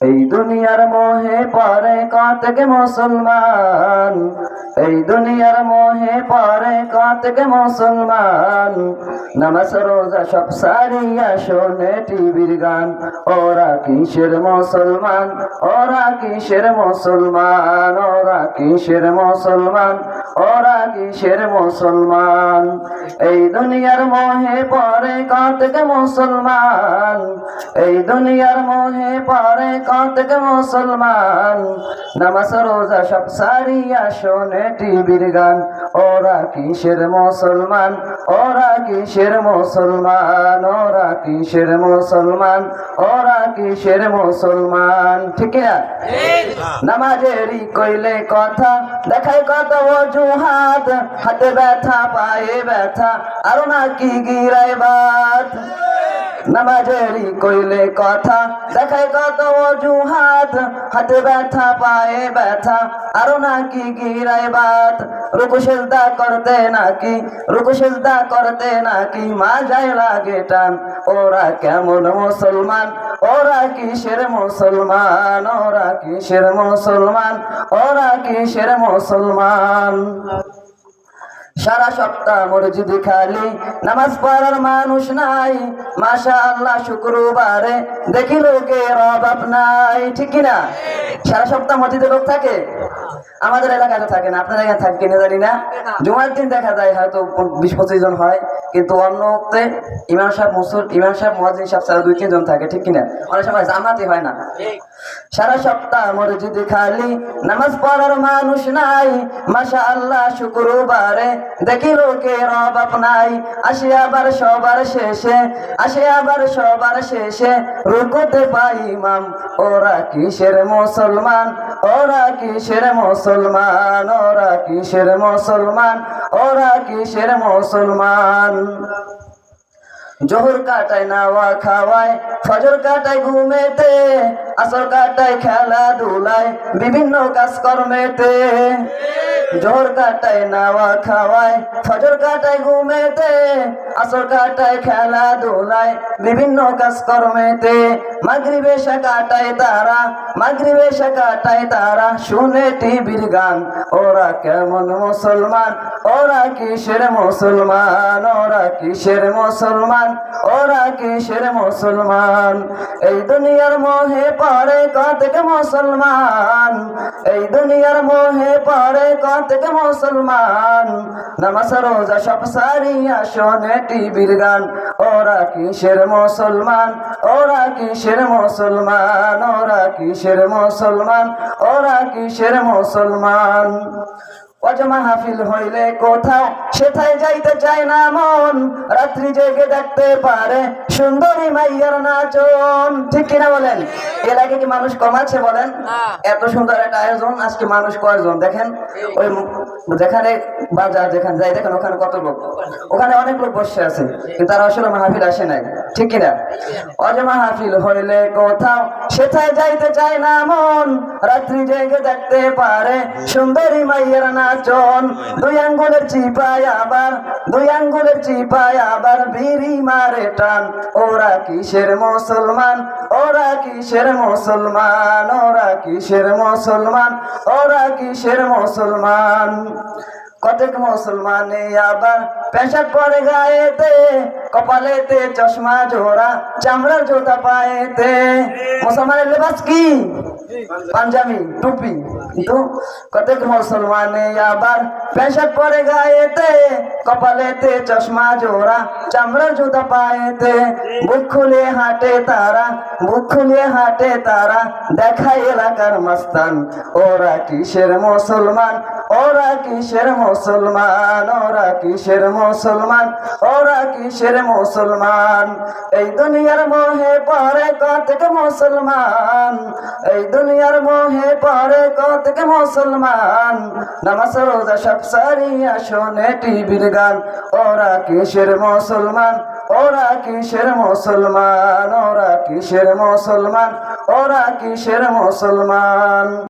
এই দুনিয়ার মোহে পরে কতকে মুসলমান। এই দুনিয়ার মোহে পরে কতকে মুসলমান। নামাজ, রোজা সব সারিয়া শোনে টিভির গান। ওরা কিসের মুসলমান? ওরা কিসের মুসলমান? ওরা কিসের মুসলমান? ওরা কিসের মুসলমান? এই দুনিয়ার মোহে পরে কতকে মুসলমান। এই দুনিয়ার মোহে পরে কতক মুসলমান, নামাজ, রোজা সব সারিয়া শোনে টিভির গান। ওরা কিসের মুসলমান? ওরা কিসের মুসলমান? ওরা কিসের মুসলমান? ওরা কিসের মুসলমান? ঠিক না? নামাজেরই কইলে কথা দেখাই কত অজুহাত। হাতে ব্যথা, পায়ে ব্যথা, আরও নাকি গিরাই বাত। নামাজেরই কইলে কথা, দেখায় কত অজুহাত, হাতে ব্যথা, পায়ে ব্যথা, আরও নাকি গিরায় বাত, রুকু সেজদা করতে নাকি, রুকু সেজদা করতে নাকি, মা যায় লাগে টান, ওরা কেমন মুসলমান, ওরা কিসের মুসলমান, ওরা কিসের মুসলমান, ওরা কিসের মুসলমান? সারা সপ্তাহ মসজিদ খালি, নামাজ পড়ার মানুষ নাই মাশা আল্লাহ শুক্রবারে দেখি লোকের অভাব নাই, ঠিক কিনা? সারা সপ্তাহ মসজিদে লোক থাকে? আমাদের এলাকায় তো থাকে না আপনাদের এখানে থাকে কিনা জানি না? জুমার দিন দেখা যায় হয়তো বিশ পঁচিশ জন হয় কিন্তু অন্য ওক্তে ইমাম সাহেব মুসুর ইমাম সাহেব মহাজিন সাহেব ছাড়া দুই তিনজন থাকে ঠিক কিনা? অনেক সময় জামাতে হয় না। সারা সপ্তাহ মসজিদ খালি নামাজ পড়ার মানুষ নাই মাশা আল্লাহ শুক্রবারে দেখি লোকের অভাব নাই আসে আবার সবার শেষে আসে আবার সবার শেষে রুকুতে পাই ইমাম ওরা কিসের মুসলমান? ওরা কিসের মুসলমান? ওরা কিসের মুসলমান? ওরা কিসের মুসলমান? জোহর কাটায় নাওয়া খাওয়ায়, ফজর কাটায় ঘুমেতে, আসর কাটায় খেলাধুলায়, বিভিন্ন কাজকর্মেতে। জোহর কাটায় নাওয়া খাওয়ায়, ফজর কাটায় ঘুমেতে, আসর কাটায় খেলাধুলায়, বিভিন্ন কাজকর্মেতে। মাগরিবে সে কাটায় তারা, মাগরিবে সে কাটায় তারা। শুনে টিভির গান, ওরা কেমন মুসলমান, ওরা কিসের মুসলমান, ওরা কিসের মুসলমান? ওরা কিসের মুসলমান? এই দুনিয়ার মোহে পড়ে কতক মুসলমান? এই দুনিয়ার মোহে পড়ে কতক মুসলমান? নামাজ, রোজা সব সারিয়া শোনে টিভির গান, ওরা কিসের মুসলমান? ওরা কিসের মুসলমান? ওরা কিসের মুসলমান? ওরা কিসের মুসলমান? হইলে কোথাও সেথায় যাইতে চায় না মন। রাত্রি জেগে দেখতে পারে সুন্দরী মাইয়ার নাচন। ঠিক কিনা বলেন? এর আগে কি মানুষ কম আছে বলেন? এত সুন্দর একটা আয়োজন আজকে মানুষ কয়জন? দেখেন ওই যেখানে বাজার যেখানে যাই দেখেন ওখানে কত লোক। ওখানে অনেক লোক বসে আছে কিন্তু তারা আসলে মাহফিল আসে নাই। ঠিক কিনা? অজ মাহফিল হইলে কোথাও? সেথায় যাইতে চায় না মন। রাত্রি জেগে দেখতে পারে সুন্দরী মাইয়ের নাচন দুই আঙ্গুলের চিপায় আবার, দুই আঙ্গুলের চিপায় আবার বিড়ি মারে টান। ওরা কিসের মুসলমান? ওরা কিসের মুসলমান? ওরা কিসের মুসলমান? ওরা কিসের মুসলমান? কতক মুসলমানে আবার পেশাক পরে গায়েতে, কপালেতে চশমা জোড়া, চামড়ার জোতা পায়েতে। মুসলমানের লেবাস কি? পাঞ্জাবি, টুপি। কিন্তু কতক মুসলমানে আবার পেশাক পরে গায়েতে, কপালেতে চশমা জোড়া, চামড়ার জুতা পায়েতে, বুক হাঁটে তারা, বুক হাঁটে তারা, দেখায় এলাকার মাস্তান। ওরা কিসের মুসলমান? ওরা কিসের মুসলমান? ওরা কিসের মুসলমান? ওরা কিসের মুসলমান? এই দুনিয়ার মোহে পরে কতক মুসলমান? এই দুনিয়ার মোহে পরে কতক মুসলমান? নামাজ, রোজা সব সারিয়া শোনে টিভির গান। ওরা কিসের মুসলমান? ওরা কিসের মুসলমান? ওরা কিসের মুসলমান? ওরা কিসের মুসলমান?